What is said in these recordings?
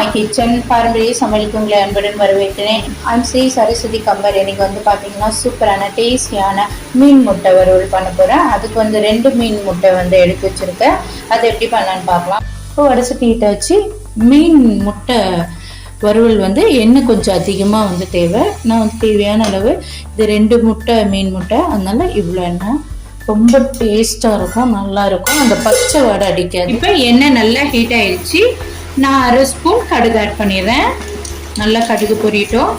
My kitchen பாரம்பரிய சமையலுக்கு உங்களை அன்புடன் வரவேற்கிறேன். ஐம் ஸ்ரீ சரஸ்வதி கம்பர். எனக்கு வந்து பார்த்தீங்கன்னா சூப்பரான டேஸ்டியான மீன் முட்டை வறுவல் பண்ண போகிறேன் அதுக்கு வந்து ரெண்டு மீன் முட்டை வந்து எடுத்து வச்சுருக்கேன். அதை எப்படி பண்ணலான்னு பார்க்கலாம். இப்போ வடசட்டிகிட்ட வச்சு மீன் முட்டை வறுவல் வந்து எண்ணெய் கொஞ்சம் அதிகமாக வந்து தேவை. நான் வந்து தேவையான அளவு இது ரெண்டு முட்டை மீன் முட்டை. அதனால் இவ்வளோ எண்ணெய். ரொம்ப டேஸ்ட்டாக இருக்கும் நல்லா இருக்கும். அந்த பச்சை வடை அடிக்காது. இப்போ எண்ணெய் நல்லா ஹீட் ஆயிடுச்சு. நான் அரை ஸ்பூன் கடுகு ஆட் பண்ணிடுறேன். நல்லா கடுகு பொரியட்டும்.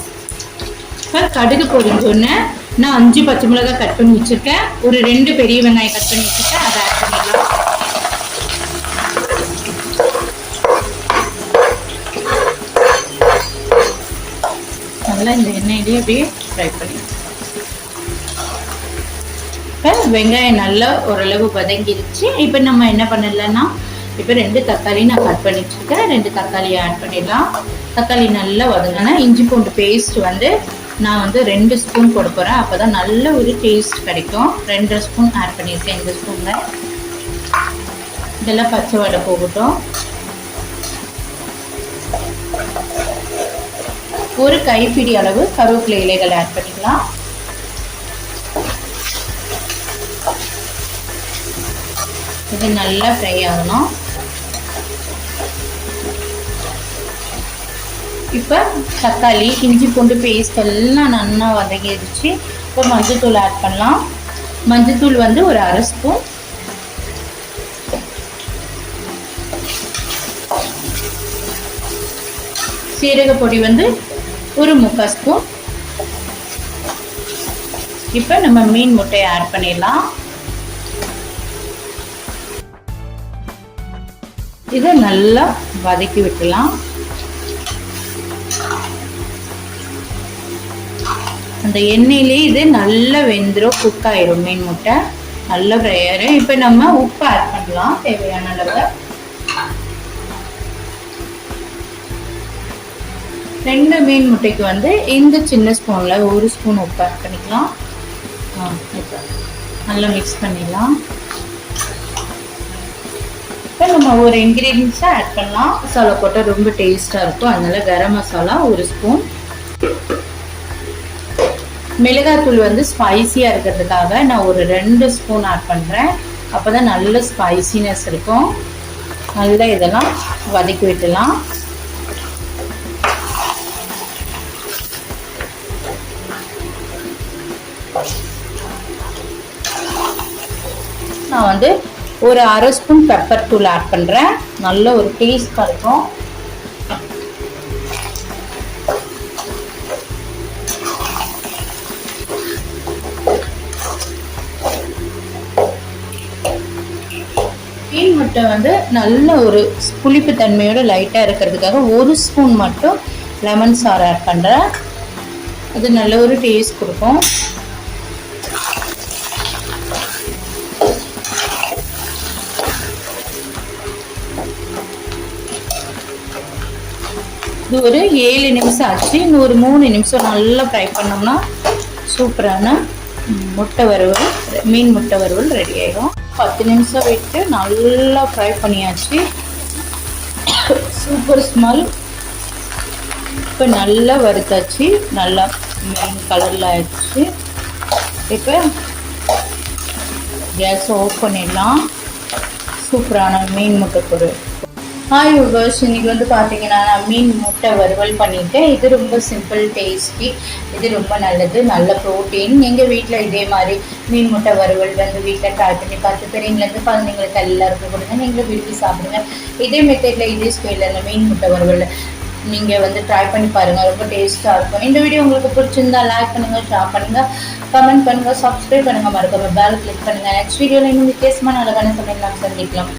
இப்போ கடுகு பொரிஞ்சோடனே நான் அஞ்சு பச்சை மிளகாய் கட் பண்ணி வச்சுருக்கேன். ஒரு ரெண்டு பெரிய வெங்காயம் கட் பண்ணி வச்சுருக்கேன். அதை ஆட் பண்ணிடலாம். நல்லா இந்த எண்ணெயிலேயே அப்படியே ஃப்ரை பண்ணி. இப்போ வெங்காயம் நல்லா ஓரளவு வதங்கிருச்சு. இப்போ நம்ம என்ன பண்ணலன்னா இப்போ ரெண்டு தக்காளி நான் கட் பண்ணி வச்சுருக்கேன் ரெண்டு தக்காளியை ஆட் பண்ணிடலாம். தக்காளி நல்லா வதங்கினா இஞ்சி பூண்டு பேஸ்ட் வந்து நான் வந்து ரெண்டு ஸ்பூன் போட போகிறேன் அப்போ தான் நல்ல ஒரு டேஸ்ட் கிடைக்கும். ரெண்டு ஸ்பூன் ஆட் பண்ணியிருக்கேன் இந்த ஸ்பூனில் இதெல்லாம் பச்சை வடை போகட்டும். ஒரு கைப்பிடி அளவு கருவேப்பிலை இலைகள் ஆட் பண்ணிக்கலாம். இது நல்லா ஃப்ரை ஆகணும். இப்போ தக்காளி இஞ்சி பூண்டு பேஸ்ட் எல்லாம் நல்லா வதங்கிடுச்சு இப்போ மஞ்சள்தூள் ஆட் பண்ணலாம். மஞ்சள்தூள் வந்து ஒரு அரை ஸ்பூன் சீரக பொடி வந்து ஒரு முக்கால் ஸ்பூன் இப்போ நம்ம மீன் முட்டையை ஆட் பண்ணிடலாம். இதை நல்லா வதக்கி விட்டுலாம். அந்த எண்ணெயிலே இது நல்லா வெந்துடும் குக் ஆயிரும் மீன் முட்டை. நல்ல ஃப்ரை இப்போ நம்ம உப்பு ஆட் பண்ணலாம். தேவையான அளவு. ரெண்டு மீன் முட்டைக்கு வந்து இந்த சின்ன ஸ்பூனில் ஒரு ஸ்பூன் உப்பு ஆட் பண்ணிக்கலாம். ஆ நல்லா மிக்ஸ் பண்ணிடலாம். இப்போ நம்ம ஒரு இன்க்ரீடியன்ஸை ஆட் பண்ணலாம். மசாலா போட்டால் ரொம்ப டேஸ்ட்டாக இருக்கும். அதனால் கரம் மசாலா ஒரு ஸ்பூன் மிளகாத்தூள் வந்து ஸ்பைசியாக இருக்கிறதுக்காக நான் ஒரு ரெண்டு ஸ்பூன் ஆட் பண்ணுறேன் அப்போ தான் நல்ல ஸ்பைசினஸ் இருக்கும். நல்லா இதெல்லாம் வதக்கி விட்டுலாம். நான் வந்து ஒரு அரை ஸ்பூன் பெப்பர் தூள் ஆட் பண்ணுறேன் நல்ல ஒரு டேஸ்ட்டாக இருக்கும். முட்டை வந்து நல்ல ஒரு புளிப்பு தன்மையோட லைட்டாக இருக்கிறதுக்காக ஒரு ஸ்பூன் மட்டும் லெமன் சாறு ஆட் பண்ணுறேன் அது நல்ல ஒரு டேஸ்ட் கொடுக்கும். இது ஒரு ஏழு நிமிஷம் ஆச்சு. இன்னும் ஒரு மூணு நிமிஷம் நல்லா ஃப்ரை பண்ணோம்னா சூப்பரான முட்டை வறுவல் மீன் முட்டை வறுவல் ரெடி ஆயிடும் பத்து நிமிஷம் விட்டு நல்லா ஃப்ரை பண்ணியாச்சு. சூப்பர் ஸ்மெல் இப்போ நல்லா வறுத்தாச்சு. நல்லா மீன் கலரில் ஆயிடுச்சு. இப்போ கேஸை ஆஃப் பண்ணிடலாம். சூப்பரான மீன் முட்டை பொருள் ஹாய் விவர்ஸ் இன்னைக்கு வந்து பார்த்தீங்கன்னா நான் மீன் முட்டை வறுவல் பண்ணியிருக்கேன் இது ரொம்ப சிம்பிள் டேஸ்டி இது ரொம்ப நல்லது. நல்ல ப்ரோட்டீன் எங்கள் வீட்டில் இதே மாதிரி மீன் முட்டை வறுவல் வந்து வீட்டில் ட்ரை பண்ணி பார்த்து பெரியவங்கலேருந்து குழந்தைங்களுக்கு எல்லாருக்கும் கொடுங்க. நீங்களும் விரும்பி சாப்பிடுங்க. இதே மெத்தடில் இதே ஸ்டைலில் இந்த மீன் முட்டை வறுவல் நீங்கள் வந்து ட்ரை பண்ணி பாருங்கள் ரொம்ப டேஸ்ட்டாக இருக்கும். இந்த வீடியோ உங்களுக்கு பிடிச்சிருந்தா லைக் பண்ணுங்கள் ஷேர் பண்ணுங்கள் கமெண்ட் பண்ணுங்கள் சப்ஸ்கிரைப் பண்ணுங்கள் மறக்காம பேல் கிளிக் பண்ணுங்கள் நெக்ஸ்ட் வீடியோவில் இன்னும் வித்தியாசமான அழகான சமையல் நாம் சந்திக்கலாம்.